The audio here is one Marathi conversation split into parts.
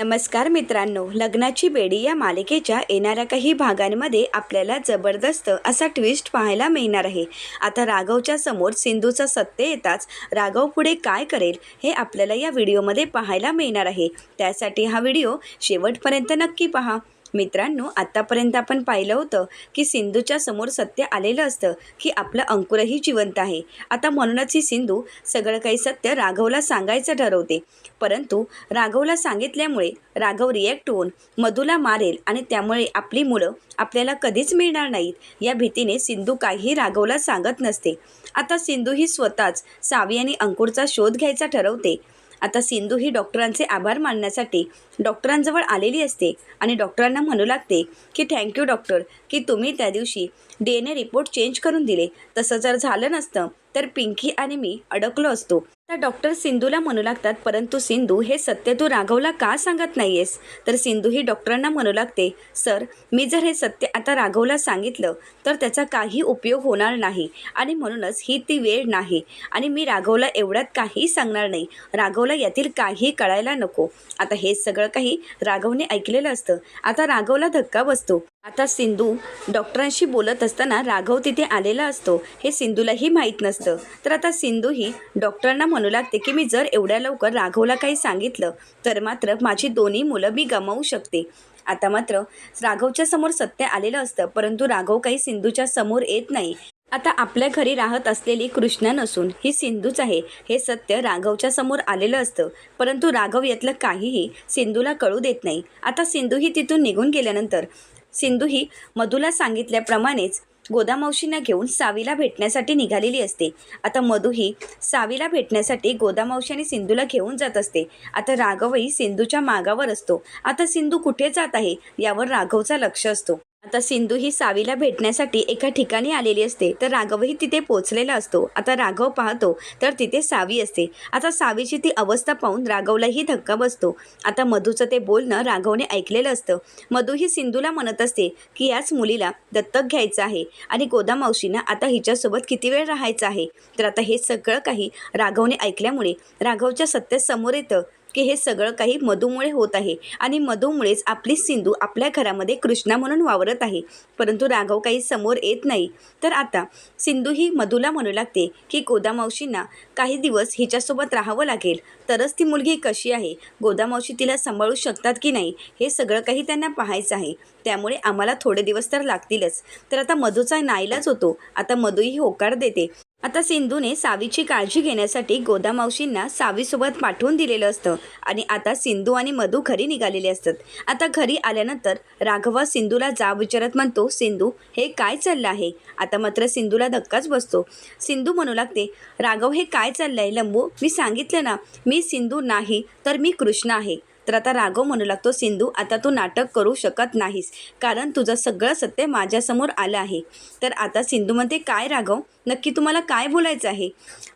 नमस्कार मित्रांनो लग्नाची बेडी या मालिकेच्या येणाऱ्या काही भागांमध्ये आपल्याला जबरदस्त असा ट्विस्ट पाहायला मिळणार आहे. आता राघवच्या समोर सिंधूचं सत्य येताच राघव पुढे काय करेल हे आपल्याला या व्हिडिओमध्ये पाहायला मिळणार आहे. त्यासाठी हा व्हिडिओ शेवटपर्यंत नक्की पहा. मित्रांनो आत्तापर्यंत आपण पाहिलं होतं की सिंधूच्या समोर सत्य आलेलं असतं की आपलं अंकुरही जिवंत आहे. आता म्हणूनच ही सिंधू सगळं काही सत्य राघवला सांगायचं ठरवते. परंतु राघवला सांगितल्यामुळे राघव रिॲक्ट होऊन मधूला मारेल आणि त्यामुळे आपली मुलं आपल्याला कधीच मिळणार नाहीत या भीतीने सिंधू काही राघवला सांगत नसते. आता सिंधू ही स्वतःच सावी आणि अंकुरचा शोध घ्यायचा ठरवते. आता सिंधू ही डॉक्टरांचे आभार मानण्यासाठी डॉक्टरांजवळ आलेली असते आणि डॉक्टरांना म्हणू लागते की थँक्यू डॉक्टर की तुम्ही त्या दिवशी D N A report change करून दिले. तसं जर झालं नसतं तर पिंकी आणि मी अडकलो असतो. तर डॉक्टर सिंधूला म्हणू लागतात परंतु सिंधू हे सत्य तू राघवला का सांगत नाहीयेस? तर सिंधू ही डॉक्टरांना म्हणू लागते सर मी जर हे सत्य आता राघवला सांगितलं तर त्याचा काही उपयोग होणार नाही. आणि म्हणूनच ही ती वेळ नाही. आणि मी राघवला एवढ्यात काही सांगणार नाही. राघवला यातील काही कळायला नको. आता हे सगळं काही राघवने ऐकलेलं असतं. आता राघवला धक्का बसतो. आता सिंधू डॉक्टरांशी बोलत असताना राघव तिथे आलेला असतो. हे सिंधूलाही माहीत नसतं. तर आता सिंधू ही डॉक्टरांना म्हणू लागते की मी जर एवढ्या लवकर राघवला काही सांगितलं तर मात्र माझी दोन्ही मुलं मी गमावू शकते. आता मात्र राघवच्या समोर सत्य आलेलं असतं परंतु राघव काही सिंधूच्या समोर येत नाही. आता आपल्या घरी राहत असलेली कृष्णा नसून ही सिंधूच आहे. हे सत्य राघवच्या समोर आलेलं असतं परंतु राघव यातलं काहीही सिंधूला कळू देत नाही. आता सिंधू ही तिथून निघून गेल्यानंतर सिंधू ही मधूला सांगितल्याप्रमाणेच गोदामावशींना घेऊन सावीला भेटण्यासाठी निघालेली असते. आता मधू ही सावीला भेटण्यासाठी गोदामावशी आणि सिंधूला घेऊन जात असते. आता राघवही सिंधूच्या मागावर असतो. आता सिंधू कुठे जात आहे यावर राघवचा लक्ष असतो. आता सिंधू ही सावीला भेटण्यासाठी एका ठिकाणी आलेली असते तर राघवही तिथे पोचलेला असतो. आता राघव पाहतो तर तिथे सावी असते. आता सावीची ती अवस्था पाहून राघवलाही धक्का बसतो. आता मधूचं ते बोलणं राघवने ऐकलेलं असतं. मधू ही सिंधूला म्हणत असते की याच मुलीला दत्तक घ्यायचं आहे आणि गोदामावशींना आता हिच्यासोबत किती वेळ राहायचं आहे? तर आता हे सगळं काही राघवने ऐकल्यामुळे राघवच्या सत्य समोर येतं. की हे सगळं काही मधूमुळे होत आहे. आणि मधूमुळेच आपली सिंधू आपल्या घरामध्ये कृष्णा म्हणून वावरत आहे. परंतु राघव काही समोर येत नाही. तर आता सिंधू ही मधूला म्हणू लागते की गोदामावशींना काही दिवस हिच्यासोबत राहावं लागेल. तरच ती मुलगी कशी आहे? गोदामावशी तिला सांभाळू शकतात की नाही? हे सगळं काही त्यांना पाहायचं आहे. त्यामुळे आम्हाला थोडे दिवस तर लागतीलच. तर आता मधूचा नाईलाज होतो. आता मधूही होकार देते. आता सिंधूने सावीची काळजी घेण्यासाठी गोदामावशींना सावीसोबत पाठवून दिलेलं असतं आणि आता सिंधू आणि मधू घरी निघालेले असतात. आता घरी आल्यानंतर राघवा सिंधूला जा विचारत म्हणतो सिंधू हे काय चाललं आहे? आता मात्र सिंधूला धक्काच बसतो. सिंधू म्हणू लागते राघव हे काय चाललं आहे लंबू मी सांगितलं ना मी सिंधू नाही तर मी कृष्ण आहे. तर आता राघव म्हणू लागतो सिंधू आता तू नाटक करू शकत नाहीस कारण तुझं सगळं सत्य माझ्यासमोर आलं आहे. तर आता सिंधू म्हणते काय राघव नक्की तुम्हाला काय बोलायचं आहे?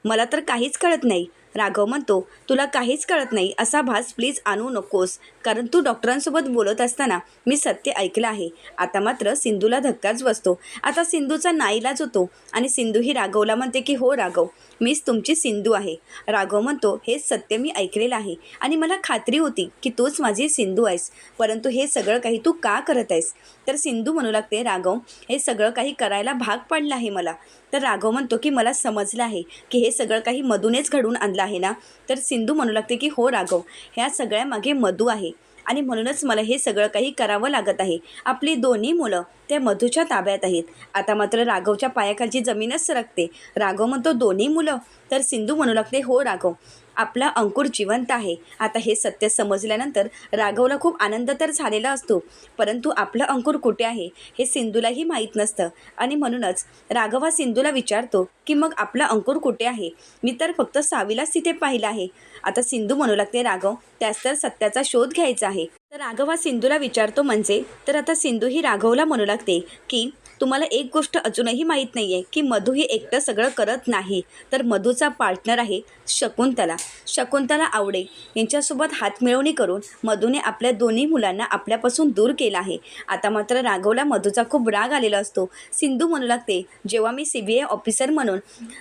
मला तर काहीच कळत नाही. राघव म्हणतो तुला काहीच कळत नाही असा भास प्लीज आणू नकोस. कारण तू डॉक्टरांसोबत बोलत असताना मी सत्य ऐकलं आहे. आता मात्र सिंधूला धक्काच बसतो. आता सिंधूचा नाईलाज होतो आणि सिंधू ही राघवला म्हणते की हो राघव मीच तुमची सिंधू आहे. राघव म्हणतो हे सत्य मी ऐकलेलं आहे आणि मला खात्री होती की तूच माझी सिंधू आहेस. परंतु हे सगळं काही तू का करत आहेस? तर सिंधू म्हणू लागते राघव हे सगळं काही करायला भाग पडलं आहे मला. तर राघव म्हणतो की मला समजलं आहे की हे सगळं काही मधूनेच घडून आणलं आहे ना? तर सिंधू म्हणू लागते की हो राघव ह्या सगळ्यामागे मधू आहे. आणि म्हणूनच मला हे सगळं काही करावं लागत आहे. आपली दोन्ही मुलं त्या मधूच्या ताब्यात आहेत. आता मात्र राघवच्या पायाखालची जमीनच सरकते. राघव म्हणतो दोन्ही मुलं? तर सिंधू म्हणू लागते हो राघव आपला अंकुर जिवंत आहे. आता हे सत्य समजल्यानंतर राघवला खूप आनंद तर झालेला असतो. परंतु आपलं अंकुर कुठे आहे हे सिंधूलाही माहीत नसतं. आणि म्हणूनच राघव हा सिंधूला विचारतो की मग आपला अंकुर कुठे आहे? मी तर फक्त सावीलाच तिथे पाहिलं आहे. आता सिंधू म्हणू लागते राघव त्यास तर सत्याचा शोध घ्यायचा आहे. तर राघव हा सिंधूला विचारतो म्हणजे तर आता सिंधू ही राघवला म्हणू लागते की तुम्हाला एक गोष्ट अजूनही माहीत नाही आहे की मधू ही एकटं सगळं करत नाही. तर मधूचा पार्टनर आहे शकुंतला. शकुंतला आवडे यांच्यासोबत हातमिळवणी करून मधूने आपल्या दोन्ही मुलांना आपल्यापासून दूर केला आहे. आता मात्र राघवला मधूचा खूप राग आलेला असतो. सिंधू म्हणू लागते जेव्हा मी सी बी आय ऑफिसर म्हणून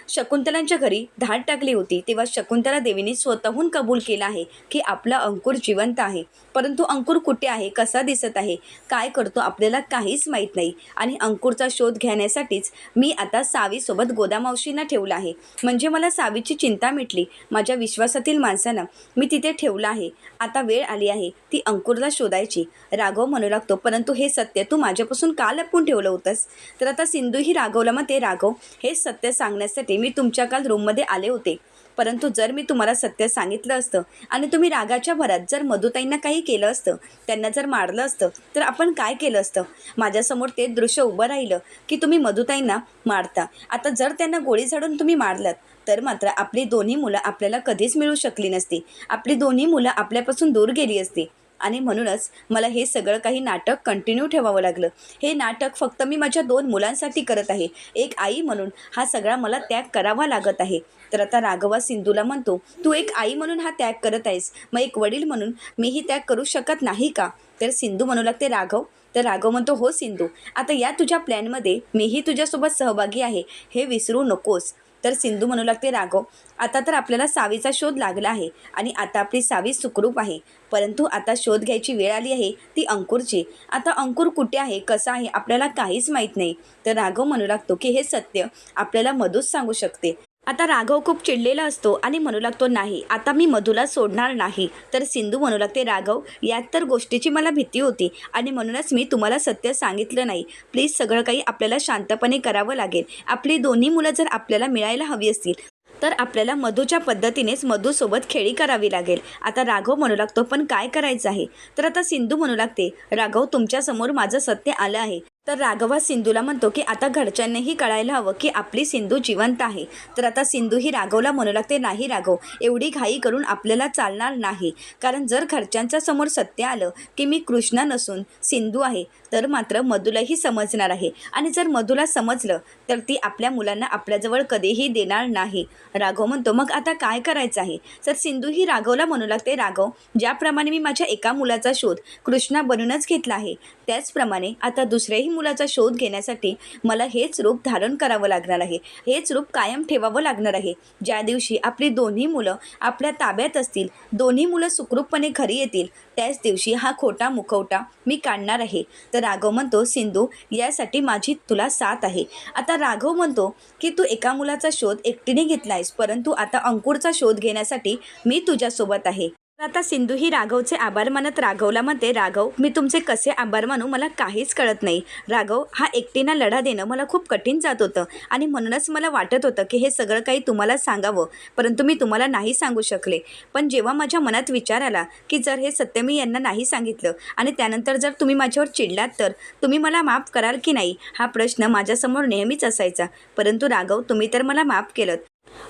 शकुंतलांच्या घरी धाड टाकली होती तेव्हा शकुंतला देवीने स्वतःहून कबूल केला आहे की आपला अंकुर जिवंत आहे. परंतु अंकुर कुठे आहे कसा दिसत आहे काय करतो आपल्याला काहीच माहीत नाही. आणि अंकुरचा शोध घेण्यासाठीच मी आता सावीसोबत गोदामावशींना ठेवला आहे. म्हणजे मला सावीची चिंता मिटली. माझ्या विश्वास विश्वासातील माणसानं मी तिथे ठेवलं आहे. आता वेळ आली आहे ती अंकुरला शोधायची. राघव म्हणू लागतो परंतु हे सत्य तू माझ्यापासून का लपून ठेवलं होतंस? तर आता सिंधूही राघवला मग ते राघव हे सत्य सांगण्यासाठी मी तुमच्या काल रूममध्ये आले होते. परंतु जर मी तुम्हाला सत्य सांगितलं असतं आणि तुम्ही रागाच्या भरात जर मधुताईंना काही केलं असतं त्यांना जर मारलं असतं तर आपण काय केलं असतं? माझ्यासमोर ते दृश्य उभं राहिलं की तुम्ही मधुताईंना मारता. आता जर त्यांना गोळी झाडून तुम्ही मारलात तर मात्र आपली दोन्ही मुलं आपल्याला कधीच मिळू शकली नसती. आपली दोन्ही मुलं आपल्यापासून दूर गेली असती. आणि म्हणूनच मला हे सगळं काही नाटक कंटिन्यू ठेवावं लागलं. हे नाटक फक्त मी माझ्या दोन मुलांसाठी करत आहे. एक आई म्हणून हा सगळा मला त्याग करावा लागत आहे. तर आता राघवा सिंधूला म्हणतो तू एक आई म्हणून हा त्याग करत आहेस. मग एक वडील म्हणून मीही त्याग करू शकत नाही का? तर सिंधू म्हणू लागते राघव. तर राघव म्हणतो हो सिंधू. आता या तुझ्या प्लॅनमध्ये मीही तुझ्यासोबत सहभागी आहे. हे विसरू नकोस. तर सिंधू म्हणू लागते राघव आता तर आपल्याला सावीचा शोध लागला आहे आणि आता आपली सावी सुखरूप आहे. परंतु आता शोध घ्यायची वेळ आली आहे ती अंकुरची. आता अंकुर कुठे आहे कसं आहे आपल्याला काहीच माहीत नाही तर राघव म्हणू लागतो की हे सत्य आपल्याला मधूच सांगू शकते. आता राघव खूप चिडलेला असतो आणि म्हणू लागतो नाही आता मी मधूला सोडणार नाही. तर सिंधू म्हणू लागते राघव यात तर गोष्टीची मला भीती होती आणि म्हणूनच मी तुम्हाला सत्य सांगितलं नाही. प्लीज सगळं काही आपल्याला शांतपणे करावं लागेल. आपली दोन्ही मुलं जर आपल्याला मिळायला हवी असतील तर आपल्याला मधूच्या पद्धतीनेच मधूसोबत खेळी करावी लागेल. आता राघव म्हणू लागतो पण काय करायचं आहे? तर आता सिंधू म्हणू लागते राघव तुमच्यासमोर माझं सत्य आलं आहे. तर राघवा सिंधूला म्हणतो की आता घरच्यांनीही कळायला हवं की आपली सिंधू जिवंत आहे. तर आता सिंधू ही राघवला म्हणू लागते नाही राघव. एवढी घाई करून आपल्याला चालणार नाही. कारण जर घरच्यांच्या समोर सत्य आलं की मी कृष्णा नसून सिंधू आहे तर मात्र मधुलाही समजणार आहे. आणि जर मधुला समजलं तर ती आपल्या मुलांना आपल्याजवळ कधीही देणार नाही. राघव म्हणतो मग आता काय करायचं आहे? तर सिंधू ही राघवला म्हणू लागते राघव. ज्याप्रमाणे मी माझ्या एका मुलाचा शोध कृष्णा बनूनच घेतला आहे त्याचप्रमाणे आता मुलाचा शोध घेण्यासाठी मला हेच रूप धारण करावं लागणार आहे. हेच रूप कायम ठेवावं लागणार आहे. ज्या दिवशी आपली दोन्ही मुलं आपल्या ताब्यात असतील दोन्ही मुलं सुखरूपपणे घरी येतील त्याच दिवशी हा खोटा मुखवटा मी काढणार आहे. तर राघव म्हणतो सिंधू यासाठी माझी तुला साथ आहे. आता राघव म्हणतो की तू एका मुलाचा शोध एकटीने घेतला आहेस परंतु आता अंकुरचा शोध घेण्यासाठी मी तुझ्यासोबत आहे. आता सिंधू ही राघवचे आभार मानत राघवला म्हणते राघव मी तुमचे कसे आभार मानू मला काहीच कळत नाही. राघव हा एकटीना लढा देणं मला खूप कठीण जात होतं आणि म्हणूनच मला वाटत होतं की हे सगळं काही तुम्हाला सांगावं परंतु मी तुम्हाला नाही सांगू शकले. पण जेव्हा माझ्या मनात विचार आला की जर हे सत्य मी यांना नाही सांगितलं आणि त्यानंतर जर तुम्ही माझ्यावर चिडलात तर तुम्ही मला माफ कराल की नाही? हा प्रश्न माझ्यासमोर नेहमीच असायचा. परंतु राघव तुम्ही तर मला माफ केलं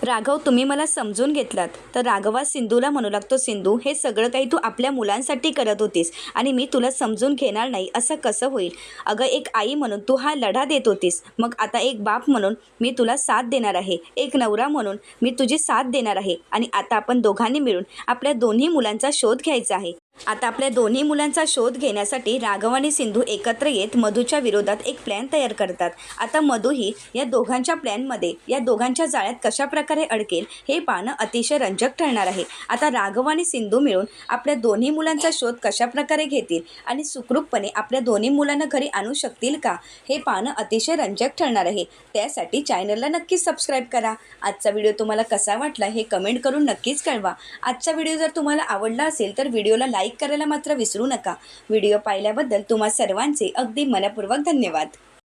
राघव तुम्ही मला समजून घेतलात. तर राघवा सिंधूला म्हणू लागतो सिंधू हे सगळं काही तू आपल्या मुलांसाठी करत होतीस आणि मी तुला समजून घेणार नाही असं कसं होईल? अगं एक आई म्हणून तू हा लढा देत होतीस. मग आता एक बाप म्हणून मी तुला साथ देणार आहे. एक नवरा म्हणून मी तुझी साथ देणार आहे. आणि आता आपण दोघांनी मिळून आपल्या दोन्ही मुलांचा शोध घ्यायचा आहे. आता आपल्या दोन्ही मुलांचा शोध घेण्यासाठी राघव आणि सिंधू एकत्र येत मधूच्या विरोधात एक प्लॅन तयार करतात. आता मधूही या दोघांच्या प्लॅनमध्ये या दोघांच्या जाळ्यात कशा प्रकारे अडकेल हे पाहणं अतिशय रंजक ठरणार आहे. आता राघव आणि सिंधू मिळून आपल्या दोन्ही मुलांचा शोध कशा प्रकारे घेतील आणि सुखरूपपणे आपल्या दोन्ही मुलांना घरी आणू शकतील का हे पाहणं अतिशय रंजक ठरणार आहे. त्यासाठी चॅनलला नक्कीच सबस्क्राईब करा. आजचा व्हिडिओ तुम्हाला कसा वाटला हे कमेंट करून नक्कीच कळवा. आजचा व्हिडिओ जर तुम्हाला आवडला असेल तर व्हिडिओला लाईक करायला मात्र विसरू नका. व्हिडिओ पाहिल्याबद्दल तुम्हा सर्वांचे अगदी मनपूर्वक धन्यवाद.